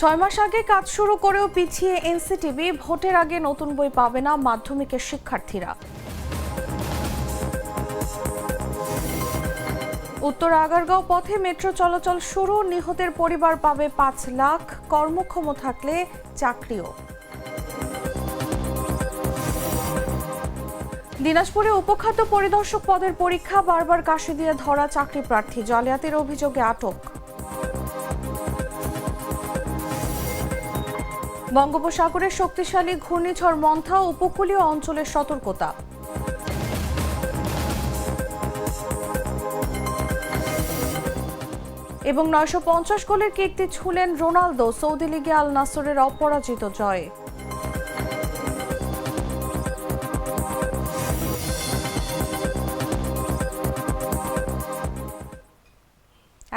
ছয় মাস আগে কাজ শুরু করেও পিছিয়ে এনসিটিভি, ভোটের আগে নতুন বই পাবে না মাধ্যমিকের শিক্ষার্থীরা। উত্তর আগারগাঁও পথে মেট্রো চলাচল শুরু, নিহতের পরিবার পাবে পাঁচ লাখ, কর্মক্ষম থাকলে চাকরিও। দিনাজপুরে উপখাদ্য পরিদর্শক পদের পরীক্ষা, বারবার কাশি দিয়ে ধরা চাকরি প্রার্থী, জালিয়াতির অভিযোগে আটক। বঙ্গোপসাগরে শক্তিশালী ঘূর্ণিঝড় মন্থা উপকূলীয় অঞ্চলের সতর্কতা। এবং নয়শো পঞ্চাশ গোলের কীর্তি ছুলেন রোনালদো, সৌদি লিগে আল নাসরের অপরাজিত জয়।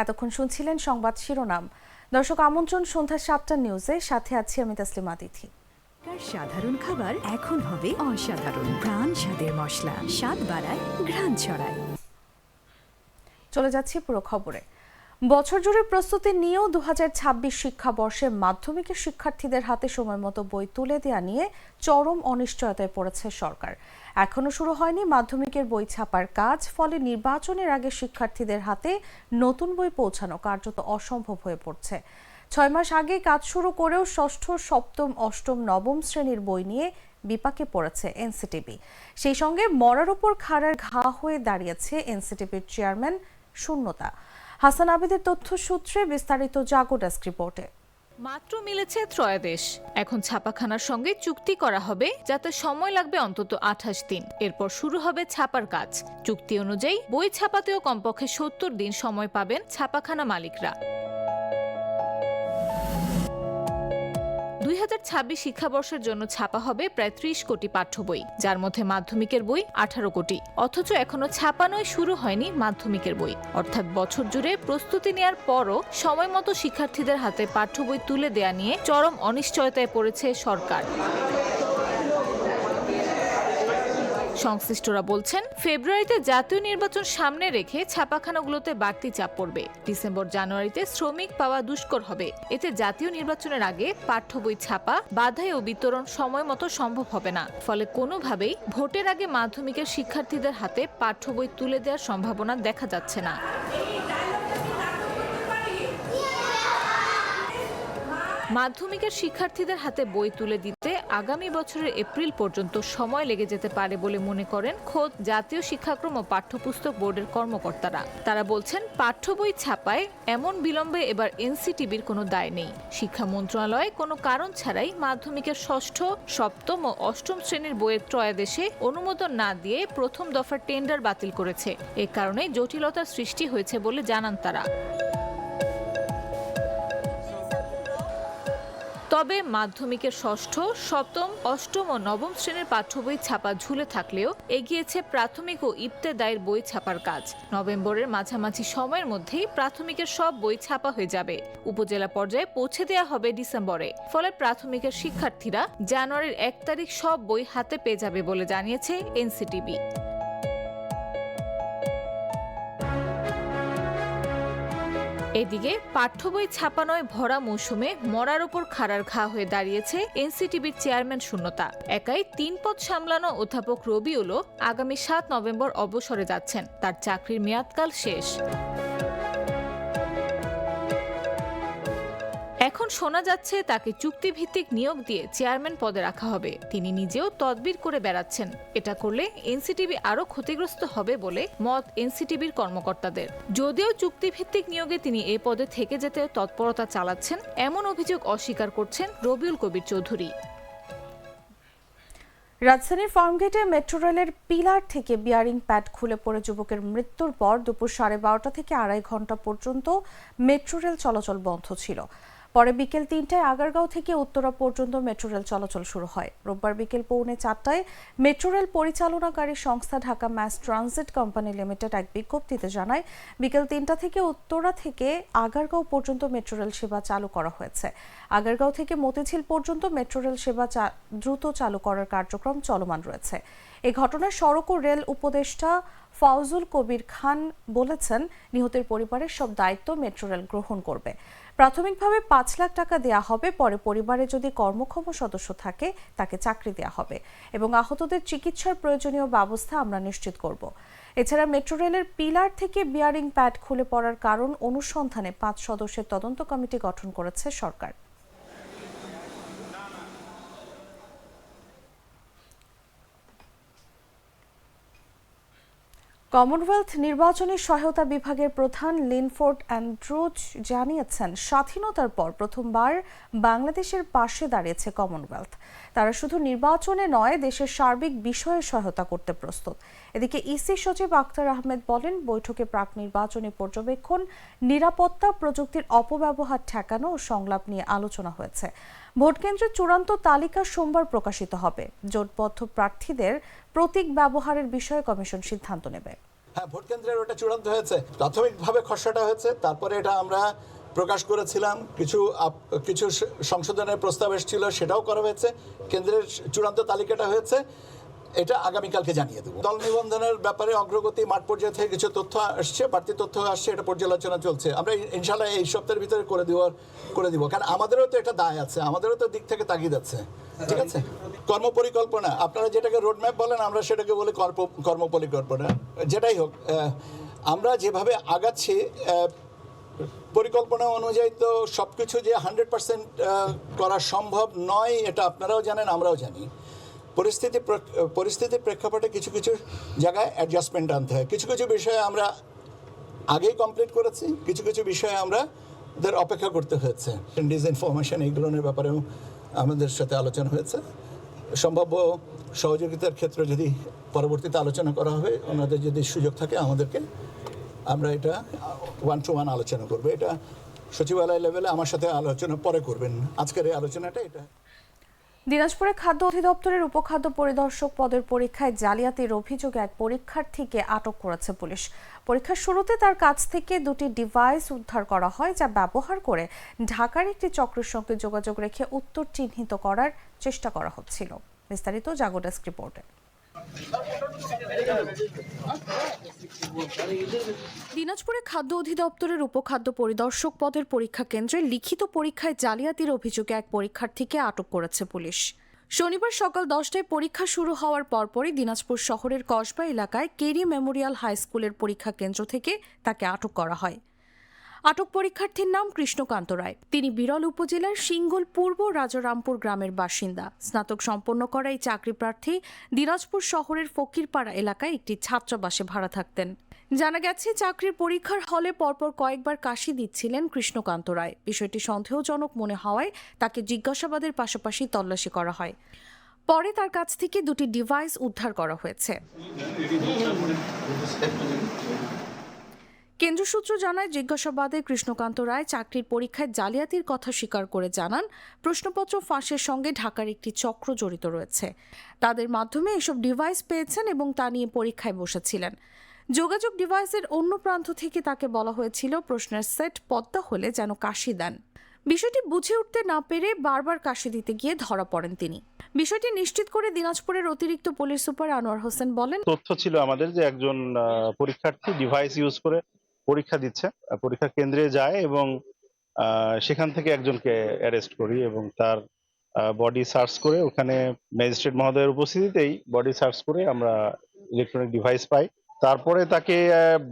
এতক্ষণ শুনছিলেন সংবাদ শিরোনাম। দর্শক আমন্ত্রণ সন্ধ্যা সাতটা নিউজে সাথে আছি আমি তাসলিমা তিথি সাধারণ খাবার এখন হবে অসাধারণ? প্রাণ স্বাদের মশলা স্বাদ বাড়ায় ঘ্রাণ ছড়ায়। চলে যাচ্ছি পুরো খবরে। বছর জুড়ে প্রস্তুতি নিয়েও দু শিক্ষাবর্ষে মাধ্যমিকের শিক্ষার্থীদের হাতে সময় মতো বই তুলে দেওয়া নিয়ে চরম অনিশ্চয়তায় পড়েছে সরকার। এখনও শুরু হয়নি মাধ্যমিকের বই ছাপার কাজ, ফলে নির্বাচনের আগে শিক্ষার্থীদের হাতে নতুন বই পৌঁছানো কার্যত অসম্ভব হয়ে পড়ছে। ছয় মাস আগে কাজ শুরু করেও ষষ্ঠ, সপ্তম, অষ্টম, নবম শ্রেণির বই নিয়ে বিপাকে পড়েছে এনসিটিভি সেই সঙ্গে মরার উপর খাড়ার ঘা হয়ে দাঁড়িয়েছে এনসিটিভির চেয়ারম্যান শূন্যতা। হাসান আবেদের তথ্য সূত্রে বিস্তারিত জাগো ডেস্ক রিপোর্টে। মাত্র মিলেছে ত্রয়াদেশ। এখন ছাপাখানার সঙ্গে চুক্তি করা হবে, যাতে সময় লাগবে অন্তত আঠাশ দিন। এরপর শুরু হবে ছাপার কাজ। চুক্তি অনুযায়ী বই ছাপাতেও কমপক্ষে সত্তর দিন সময় পাবেন ছাপাখানা মালিকরা। দুই হাজার ছাব্বিশ শিক্ষাবর্ষের জন্য ছাপা হবে প্রায় ত্রিশ কোটি পাঠ্য বই, যার মধ্যে মাধ্যমিকের বই আঠারো কোটি। অথচ এখনও ছাপানোই শুরু হয়নি মাধ্যমিকের বই। অর্থাৎ বছর জুড়ে প্রস্তুতি নেওয়ার পরও সময় মতো শিক্ষার্থীদের হাতে পাঠ্য বই তুলে দেয়া নিয়ে চরম অনিশ্চয়তায় পড়েছে সরকার। সংশ্লিষ্টরা বলছেন, ফেব্রুয়ারিতে জাতীয় নির্বাচন সামনে রেখে ছাপাখানাগুলোতে বাড়তি চাপ পড়বে। ডিসেম্বর, জানুয়ারিতে শ্রমিক পাওয়া দুষ্কর হবে। এতে জাতীয় নির্বাচনের আগে পাঠ্য বই ছাপা, বাধাই ও বিতরণ সময় মতো সম্ভব হবে না। ফলে কোনোভাবেই ভোটের আগে মাধ্যমিকের শিক্ষার্থীদের হাতে পাঠ্য বই তুলে দেওয়ার সম্ভাবনা দেখা যাচ্ছে না। মাধ্যমিকের শিক্ষার্থীদের হাতে বই তুলে দিতে আগামী বছরের এপ্রিল পর্যন্ত সময় লেগে যেতে পারে বলে মনে করেন খোদ জাতীয় শিক্ষাক্রম ও পাঠ্যপুস্তক বোর্ডের কর্মকর্তারা। তারা বলছেন, পাঠ্য বই ছাপায় এমন বিলম্বে এবার এনসিটিবির কোনো দায় নেই। শিক্ষা মন্ত্রণালয় কোনো কারণ ছাড়াই মাধ্যমিকের ষষ্ঠ, সপ্তম ও অষ্টম শ্রেণির বইয়ের ত্রয়াদেশে অনুমোদন না দিয়ে প্রথম দফার টেন্ডার বাতিল করেছে। এ কারণে জটিলতার সৃষ্টি হয়েছে বলে জানান তারা। তবে মাধ্যমিকের ষষ্ঠ, সপ্তম, অষ্টম ও নবম শ্রেণির পাঠ্য বই ছাপা ঝুলে থাকলেও এগিয়েছে প্রাথমিক ও ইবতেদায়ের বই ছাপার কাজ। নভেম্বরের মাঝামাঝি সময়ের মধ্যেই প্রাথমিকের সব বই ছাপা হয়ে যাবে। উপজেলা পর্যায়ে পৌঁছে দেওয়া হবে ডিসেম্বরে। ফলে প্রাথমিকের শিক্ষার্থীরা জানুয়ারির এক তারিখ সব বই হাতে পেয়ে যাবে বলে জানিয়েছে এনসিটিবি এদিকে পাঠ্য বই ছাপানোয় ভরা মৌসুমে মরার ওপর খাড়ার ঘা হয়ে দাঁড়িয়েছে এনসিটিভির চেয়ারম্যান শূন্যতা। একাই তিন পদ সামলানো অধ্যাপক রবিউলও আগামী সাত নভেম্বর অবসরে যাচ্ছেন। তার চাকরির মেয়াদকাল শেষ। এখন শোনা যাচ্ছে তাকে চুক্তিভিত্তিক নিয়োগ দিয়ে চেয়ারম্যান পদে রাখা হবে। তিনি নিজেও তদবির করে বেড়াচ্ছেন। এটা করলে এনসিটিভি আরও ক্ষতিগ্রস্ত হবে বলে মত এনসিটিভির কর্মকর্তাদের। যদিও চুক্তিভিত্তিক নিয়োগে তিনি এ পদে থেকে যেতে তৎপরতা চালাচ্ছেন, এমন অভিযোগ অস্বীকার করছেন রবিউল কবির চৌধুরী। রাজধানীর ফার্মগেটে মেট্রো রেলের পিলার থেকে বিয়ারিং প্যাড খুলে পড়ে যুবকের মৃত্যুর পর দুপুর সাড়ে বারোটা থেকে আড়াই ঘণ্টা পর্যন্ত মেট্রো রেল চলাচল বন্ধ ছিল। পরে বিকেল তিনটায় আগারগাঁও থেকে উত্তরা পর্যন্ত মেট্রো রেল চলাচল শুরু হয়। রোববার বিকেল পৌনে চারটায় মেট্রো রেল পরিচালনাকারী সংস্থা Dhaka mass transit company limited এক বিজ্ঞপ্তিতে জানায়, বিকেল তিনটা থেকে উত্তরা থেকে আগারগাঁও পর্যন্ত মেট্রো রেল সেবা চালু করা হয়েছে। আগারগাঁও থেকে মতিঝিল পর্যন্ত মেট্রো রেল সেবা দ্রুত চালু করার কার্যক্রম চলমান রয়েছে। এ ঘটনায় সড়ক ও রেল উপদেষ্টা ফাউজুল কবির খান বলেছেন, নিহতের পরিবারের সব দায়িত্ব মেট্রো রেল গ্রহণ করবে। প্রাথমিকভাবে পাঁচ লাখ টাকা দেয়া হবে, পরে পরিবারে যদি কর্মক্ষম সদস্য থাকে, তাকে চাকরি দেওয়া হবে। এবং আহতদের চিকিৎসার প্রয়োজনীয় ব্যবস্থা আমরা নিশ্চিত করব। এছাড়া মেট্রো রেলের পিলার থেকে বিয়ারিং প্যাড খুলে পড়ার কারণ অনুসন্ধানে পাঁচ সদস্যের তদন্ত কমিটি গঠন করেছে সরকার। কমনওয়েলথ নির্বাচনী সহায়তা বিভাগের প্রধান লিনফোর্ড অ্যান্ড্রোজ জানিয়েছেন, স্বাধীনতার পর প্রথমবার বাংলাদেশের পাশে দাঁড়িয়েছে কমনওয়েলথ। তারা শুধু নির্বাচনে নয়, দেশের সার্বিক বিষয়ে সহায়তা করতে প্রস্তুত। এদিকে ইসি সচিব আক্তার আহমেদ বলেন, বৈঠকে প্রাক নির্বাচনী পর্যবেক্ষণ, নিরাপত্তা প্রযুক্তির অপব্যবহার ঠেকানো ও সংলাপ নিয়ে আলোচনা হয়েছে। ভোটকেন্দ্রের চূড়ান্ত তালিকা সোমবার প্রকাশিত হবে। জোটবদ্ধ প্রার্থীদের প্রতীক ব্যবহারের বিষয়ে কমিশন সিদ্ধান্ত নেবে। হ্যাঁ ভোট কেন্দ্রের ওটা চূড়ান্ত হয়েছে। প্রাথমিকভাবে খসড়াটা হয়েছে, তারপরে এটা আমরা প্রকাশ করেছিলাম। কিছু কিছু সংশোধনের প্রস্তাব এসেছিল, সেটাও করা হয়েছে। কেন্দ্রের চূড়ান্ত তালিকাটা হয়েছে। এটা আগামীকালকে জানিয়ে দেবো। দল নিবন্ধনের ব্যাপারে অগ্রগতি, মাঠ পর্যায়ে থেকে কিছু তথ্য আসছে, বাড়তি তথ্য আসছে, এটা পর্যালোচনা চলছে। আমরা ইনশাল্লাহ এই সপ্তাহের ভিতরে করে দেওয়ার করে দিব। কারণ আমাদেরও তো এটা দায় আছে, আমাদেরও তো দিক থেকে তাগিদ আছে। ঠিক আছে? কর্মপরিকল্পনা, আপনারা যেটাকে রোডম্যাপ বলেন, আমরা সেটাকে বলি কর্ম- কর্মপরিকল্পনা। যেটাই হোক আমরা যেভাবে আগাচ্ছি পরিকল্পনা অনুযায়ী তো সব কিছু যে হান্ড্রেড পার্সেন্ট করা সম্ভব নয়, এটা আপনারাও জানেন, আমরাও জানি। পরিস্থিতি পরিস্থিতির প্রেক্ষাপটে কিছু কিছু জায়গায় অ্যাডজাস্টমেন্ট আনতে হয়। কিছু কিছু বিষয়ে আমরা আগেই কমপ্লিট করেছি, কিছু কিছু বিষয়ে আমরা দের অপেক্ষা করতে হয়েছে। ডিসইনফরমেশন এইগুলোর ব্যাপারেও আমাদের সাথে আলোচনা হয়েছে। সম্ভাব্য সহযোগিতার ক্ষেত্রে যদি পরবর্তীতে আলোচনা করা হবে, ওনাদের যদি সুযোগ থাকে, আমাদেরকে আমরা এটা ওয়ান টু ওয়ান আলোচনা করব। এটা সচিবালয় লেভেলে আমার সাথে আলোচনা, পরে করবেন। আজকের এই আলোচনাটা এটা। দিনাজপুরে খাদ্য অধিদপ্তরের উপখাদ্য পরিদর্শক পদের পরীক্ষায় জালিয়াতির অভিযোগে এক পরীক্ষার্থীকে আটক করেছে পুলিশ। পরীক্ষার শুরুতে তার কাছ থেকে দুটি ডিভাইস উদ্ধার করা হয়, যা ব্যবহার করে ঢাকার একটি চক্রের সঙ্গে যোগাযোগ রেখে উত্তর চিহ্নিত করার চেষ্টা করা হচ্ছিল। বিস্তারিত জাগো ডেস্ক রিপোর্টে। দিনাজপুরে খাদ্য অধিদপ্তরের উপখাদ্য পরিদর্শক পদের পরীক্ষা কেন্দ্রে লিখিত পরীক্ষায় জালিয়াতির অভিযোগে এক পরীক্ষার্থীকে আটক করেছে পুলিশ। শনিবার সকাল দশটায় পরীক্ষা শুরু হওয়ার পরপরই দিনাজপুর শহরের কসবা এলাকায় কেরি মেমোরিয়াল হাই স্কুলের পরীক্ষা কেন্দ্র থেকে তাকে আটক করা হয়। আটক পরীক্ষার্থীর নাম কৃষ্ণকান্ত রায়। তিনি বিরল উপজেলার সিঙ্গল পূর্ব রাজারামপুর গ্রামের বাসিন্দা। স্নাতক সম্পন্ন করা এই চাকরি প্রার্থী দিনাজপুর শহরের ফকিরপাড়া এলাকায় একটি ছাত্রাবাসে ভাড়া থাকতেন। জানা গেছে, চাকরির পরীক্ষার হলে পরপর কয়েকবার কাশি দিচ্ছিলেন কৃষ্ণকান্ত রায়। বিষয়টি সন্দেহজনক মনে হওয়ায় তাকে জিজ্ঞাসাবাদের পাশাপাশি তল্লাশি করা হয়। পরে তার কাছ থেকে দুটি ডিভাইস উদ্ধার করা হয়েছে। কেন্দ্র সূত্র জানায়, জিজ্ঞাসাবাদে কৃষ্ণকান্ত রায় চাকরির পরীক্ষায় জালিয়াতির কথা স্বীকার করে জানান, প্রশ্নপত্র ফাঁসের সঙ্গে ঢাকার একটি চক্র জড়িত রয়েছে। তাদের মাধ্যমে এসব ডিভাইস পেয়েছেন এবং তা নিয়ে পরীক্ষায় বসেছিলেন। যোগাযোগ ডিভাইসের অন্য প্রান্ত থেকে তাকে বলা হয়েছিল, প্রশ্নের সেট পদ্মা হলে যেন কাশি দেন। বিষয়টি বুঝে উঠতে না পেরে বারবার কাশি দিতে গিয়ে ধরা পড়েন তিনি। বিষয়টি নিশ্চিত করে দিনাজপুরের অতিরিক্ত পুলিশ সুপার আনোয়ার হোসেন বলেন, তথ্য ছিল আমাদের যে একজন পরীক্ষার্থী ডিভাইস ইউজ করে পরীক্ষা দিচ্ছে পরীক্ষা কেন্দ্রে যায় এবং সেখান থেকে একজনকে অ্যারেস্ট করি এবং তার বডি সার্চ করে ওখানে ম্যাজিস্ট্রেট মহোদয়ের উপস্থিতিতেই বডি সার্চ করে আমরা ইলেকট্রনিক ডিভাইস পাই। তারপরে তাকে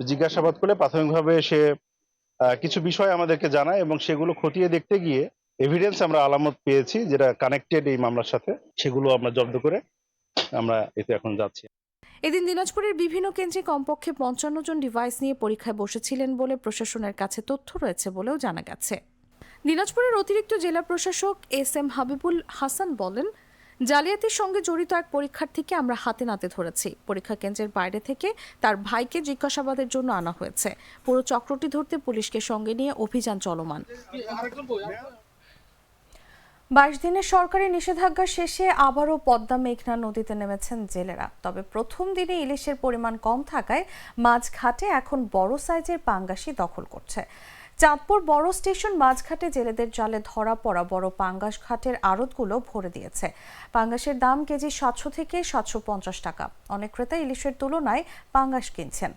জিজ্ঞাসাবাদ করে প্রাথমিকভাবে সে কিছু বিষয় আমাদেরকে জানায় এবং সেগুলো খতিয়ে দেখতে গিয়ে এভিডেন্স আমরা আলামত পেয়েছি যেটা কানেক্টেড এই মামলার সাথে, সেগুলো আমরা জব্দ করে আমরা এতে এখন যাচ্ছি। এদিন দিনাজপুরের বিভিন্ন কেন্দ্রে কমপক্ষে পঞ্চান্ন জন ডিভাইস নিয়ে পরীক্ষায় বসেছিলেন বলে প্রশাসনের কাছে তথ্য রয়েছে বলেও জানা গেছে। দিনাজপুরের অতিরিক্ত জেলা প্রশাসক এস এম হাবিবুল হাসান বলেন, জালিয়াতির সঙ্গে জড়িত এক পরীক্ষার্থীকে আমরা হাতে নাতে ধরেছি। পরীক্ষা কেন্দ্রের বাইরে থেকে তার ভাইকে জিজ্ঞাসাবাদের জন্য আনা হয়েছে। পুরো চক্রটি ধরতে পুলিশকে সঙ্গে নিয়ে অভিযান চলমান। বাইশ দিনের সরকারি নিষেধাজ্ঞা শেষে আবারও পদ্মা মেঘনা নদীতে নেমেছেন জেলেরা। তবে প্রথম দিনে ইলিশের পরিমাণ কম থাকায় মাঝঘাটে এখন বড় সাইজের পাঙ্গাসি দখল করছে। চাঁদপুর বড় স্টেশন মাঝঘাটে জেলেদের জালে ধরা পড়া বড় পাঙ্গাস ঘাটের আড়তগুলো ভরে দিয়েছে। পাঙ্গাসের দাম কেজি সাতশো থেকে সাতশো পঞ্চাশ টাকা। অনেক ক্রেতা ইলিশের তুলনায় পাঙ্গাস কিনছেন।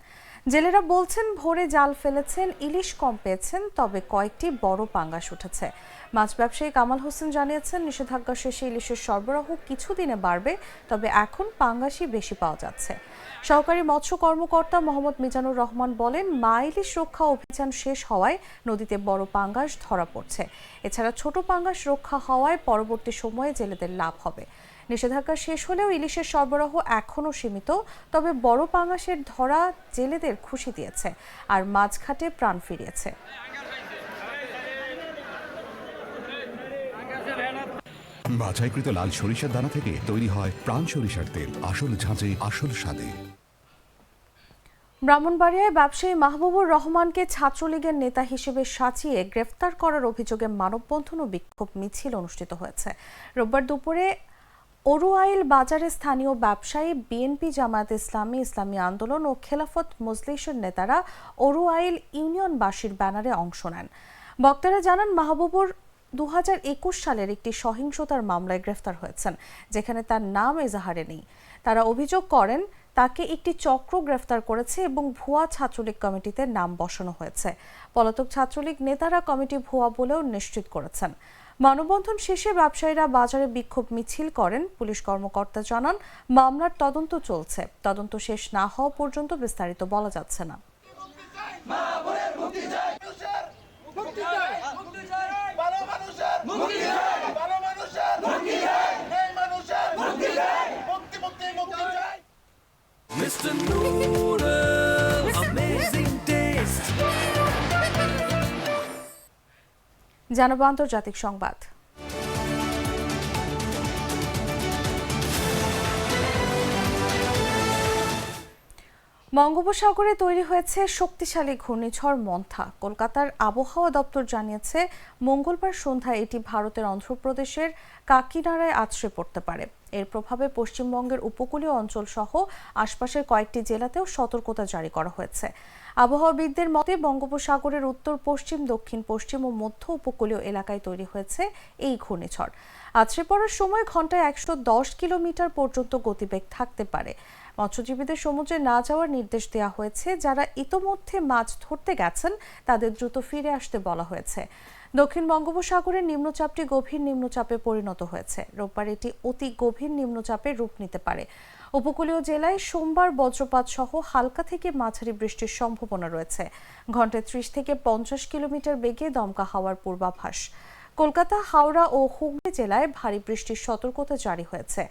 জেলেরা বলছেন ভোরে জাল ফেলেছেন, ইলিশ কম পেয়েছেন, তবে কয়েকটি বড় পাঙ্গাস উঠেছে। মাছ ব্যবসায়ী কামাল হোসেন জানিয়েছেন, নিষেধাজ্ঞা শেষে ইলিশের সরবরাহ কিছুদিনে বাড়বে, তবে এখন পাঙ্গাসই বেশি পাওয়া যাচ্ছে। সহকারী মৎস্য কর্মকর্তা মোহাম্মদ মিজানুর রহমান বলেন, মা ইলিশ রক্ষা অভিযান শেষ হওয়ায় নদীতে বড় পাঙ্গাস ধরা পড়ছে। এছাড়া ছোট পাঙ্গাস রক্ষা হওয়ায় পরবর্তী সময়ে জেলেদের লাভ হবে। নিষেধাজ্ঞা শেষ হলেও ইলিশের সরবরাহ এখনও সীমিত তবে বড় পাঙ্গাসের ধরা জেলেদের খুশি দিয়েছে আর মাঝঘাটে প্রাণ ফিরিয়েছে। বাছাইকৃত লাল সরিষার দানা থেকে তৈরি হয় প্রাণ সরিষার তেল। আসল ঝাঁঝে আসল স্বাদে। ব্রাহ্মণবাড়িয়ায় ব্যবসায়ী মাহবুবুর রহমানকে ছাত্রলীগের নেতা হিসেবে সাজিয়ে গ্রেফতার করার অভিযোগে মানববন্ধন ও বিক্ষোভ মিছিল অনুষ্ঠিত হয়েছে। রোববার দুপুরে অরুয়াইল বাজারে স্থানীয় ব্যবসায়ী বিএনপি জামায়াত ইসলামী ইসলামী আন্দোলন ও খেলাফত মজলিসের নেতারা অরুয়াইল ইউনিয়নবাসীর ব্যানারে অংশ নেন। বক্তারা জানান, মাহবুবুর দু হাজার একুশ সালের একটি সহিংসতার মামলায় গ্রেফতার হয়েছেন, যেখানে তার নাম এজাহারে নেই। তারা অভিযোগ করেন, তাকে একটি চক্র গ্রেফতার করেছে এবং ভুয়া ছাত্রলীগ কমিটিতে নাম বসানো হয়েছে। পলাতক ছাত্রলীগ নেতারা কমিটি ভুয়া বলেও নিশ্চিত করেছেন। মানববন্ধন শেষে ব্যবসায়ীরা বাজারে বিক্ষোভ মিছিল করেন, পুলিশ কর্মকর্তা জানান, মামলার তদন্ত চলছে। তদন্ত শেষ না হওয়া পর্যন্ত বিস্তারিত বলা যাচ্ছে না। মুক্তি চাই। জানাব আন্তর্জাতিক সংবাদ। বঙ্গোপসাগরে তৈরি হয়েছে শক্তিশালী ঘূর্ণিঝড় মন্থা। কলকাতার আবহাওয়া দপ্তর জানিয়েছে, মঙ্গলবার সন্ধ্যায় এটি ভারতের অন্ধ্রপ্রদেশের কাকিনাড়ায় আছড়ে পড়তে পারে। এর প্রভাবে পশ্চিমবঙ্গের উপকূলীয় অঞ্চল সহ আশপাশের কয়েকটি জেলাতেও সতর্কতা জারি করা হয়েছে। আবহাওয়াবিদদের মতে বঙ্গোপসাগরের উত্তর, পশ্চিম, দক্ষিণ, পশ্চিম ও মধ্য উপকূলীয় এলাকায় তৈরি হয়েছে এই ঘূর্ণিঝড়। আছড়ে পড়ার সময় ঘন্টায় একশো দশ কিলোমিটার পর্যন্ত গতিবেগ থাকতে পারে। মৎস্যজীবীদের সমুদ্রে না যাওয়ার নির্দেশ দেওয়া হয়েছে। যারা ইতোমধ্যে মাছ ধরতে গেছেন, তাদের দ্রুত ফিরে আসতে বলা হয়েছে। দক্ষিণ বঙ্গোপসাগরের নিম্নচাপটি গভীর নিম্নচাপে পরিণত হয়েছে। রোববার এটি অতি গভীর নিম্নচাপে রূপ নিতে পারে। উপকূলীয় জেলায় সোমবার বজ্রপাত সহ হালকা থেকে মাঝারি বৃষ্টির সম্ভাবনা রয়েছে। ঘন্টায় ত্রিশ থেকে পঞ্চাশ কিলোমিটার বেগে দমকা হওয়ার পূর্বাভাস। কলকাতা, হাওড়া ও হুগলি জেলায় ভারী বৃষ্টির সতর্কতা জারি হয়েছে।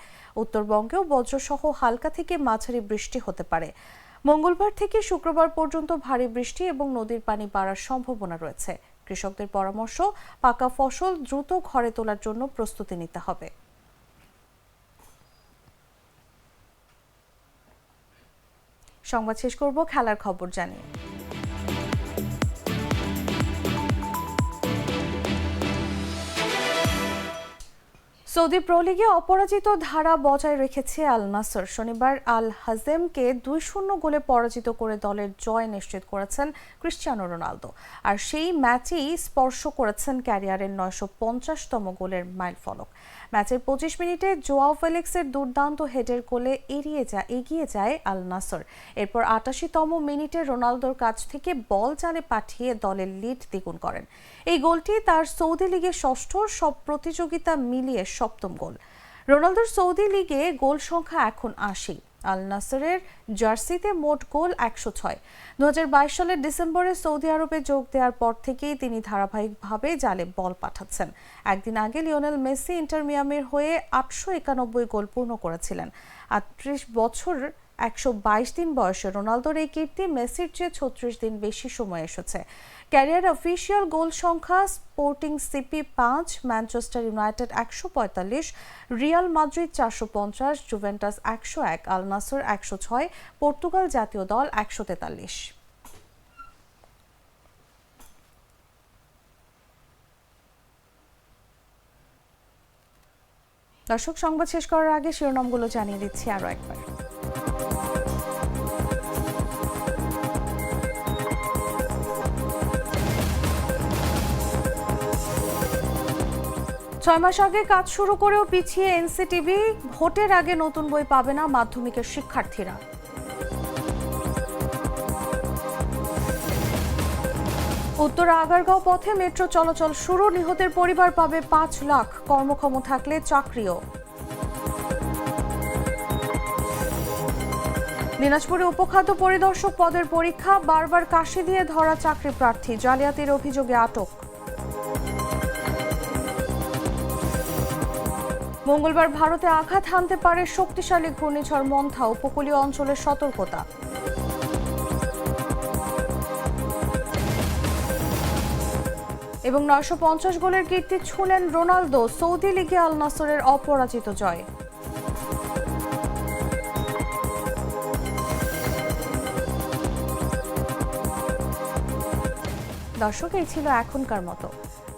উত্তরবঙ্গেও বজ্রসহ হালকা থেকে মাঝারি বৃষ্টি হতে পারে। মঙ্গলবার থেকে শুক্রবার পর্যন্ত ভারী বৃষ্টি এবং নদীর পানি বাড়ার সম্ভাবনা রয়েছে। কৃষকদের পরামর্শ, পাকা ফসল দ্রুত ঘরে তোলার জন্য প্রস্তুতি নিতে হবে। সংবাদ শেষ করব, খেলার খবর জানিয়ে। সৌদি প্রো লিগে অপরাজিত ধারা বজায় রেখেছে আল নাসর শনিবার আল হাজেমকে দুই শূন্য গোলে পরাজিত করে দলের জয় নিশ্চিত করেছেন ক্রিশ্চিয়ানো রোনালদো। আর সেই ম্যাচেই স্পর্শ করেছেন ক্যারিয়ারের নয়শো পঞ্চাশতম গোলের মাইল ফলক ম্যাচের পঁচিশ মিনিটে জোয়াও ফেলিক্সের দুর্দান্ত হেডের কোলে এড়িয়ে যায় এগিয়ে যায় আল নাসর। এরপর আটাশিতম মিনিটে রোনালদোর কাছ থেকে বল জালে পাঠিয়ে দলের লিড দ্বিগুণ করেন। এই গোলটি তার সৌদি লিগের ষষ্ঠ সব প্রতিযোগিতা মিলিয়ে সপ্তম গোল। রোনালদোর সৌদি লিগে গোল সংখ্যা এখন আশি। আল নাসরের জার্সিতে মোট গোল একশো ছয়। দু সালের ডিসেম্বরে সৌদি আরবে যোগ দেওয়ার পর থেকেই তিনি ধারাবাহিকভাবে জালে বল পাঠাচ্ছেন। একদিন আগে লিওনেল মেসি ইন্টারমিয়ামের হয়ে আটশো একানব্বই গোল পূর্ণ করেছিলেন। আটত্রিশ বছর একশো বাইশ দিন বয়সে রোনালদোর এই কীর্তি মেসির চেয়ে ছত্রিশ দিন বেশি সময় এসেছে। ক্যারিয়ার অফিসিয়াল গোল সংখ্যা স্পোর্টিং সিপি পাঁচ, ম্যানচেস্টার ইউনাইটেড একশো পঁয়তাল্লিশ, রিয়াল মাদ্রিদ চারশো পঞ্চাশ, জুভেন্টাস একশো এক আল নাসর একশো ছয়, পর্তুগাল জাতীয় দল একশো তেতাল্লিশ। দর্শক, সংবাদ শেষ করার আগে শিরোনামগুলো জানিয়ে দিচ্ছি আরও একবার। ছয় মাস আগে কাজ শুরু করেও পিছিয়ে এনসিটিভি, ভোটের আগে নতুন বই পাবে না মাধ্যমিকের শিক্ষার্থীরা। উত্তর আগারগাঁও পথে মেট্রো চলাচল শুরু, নিহতের পরিবার পাবে পাঁচ লাখ। কর্মক্ষম থাকলে চাকরিও। দিনাজপুরে উপখাদ্য পরিদর্শক পদের পরীক্ষা, বারবার কাশি দিয়ে ধরা চাকরি প্রার্থী। জালিয়াতির অভিযোগে আটক। মঙ্গলবার ভারতে আঘাত হানতে পারে শক্তিশালী ঘূর্ণিঝড় মন্থা উপকূলীয় অঞ্চলের সতর্কতা। এবং নয়শো পঞ্চাশ গোলের কীর্তি ছুঁলেন রোনালদো, সৌদি লিগে আল নাসরের অপরাজিত জয়। দর্শক, এই ছিল এখনকার মতো।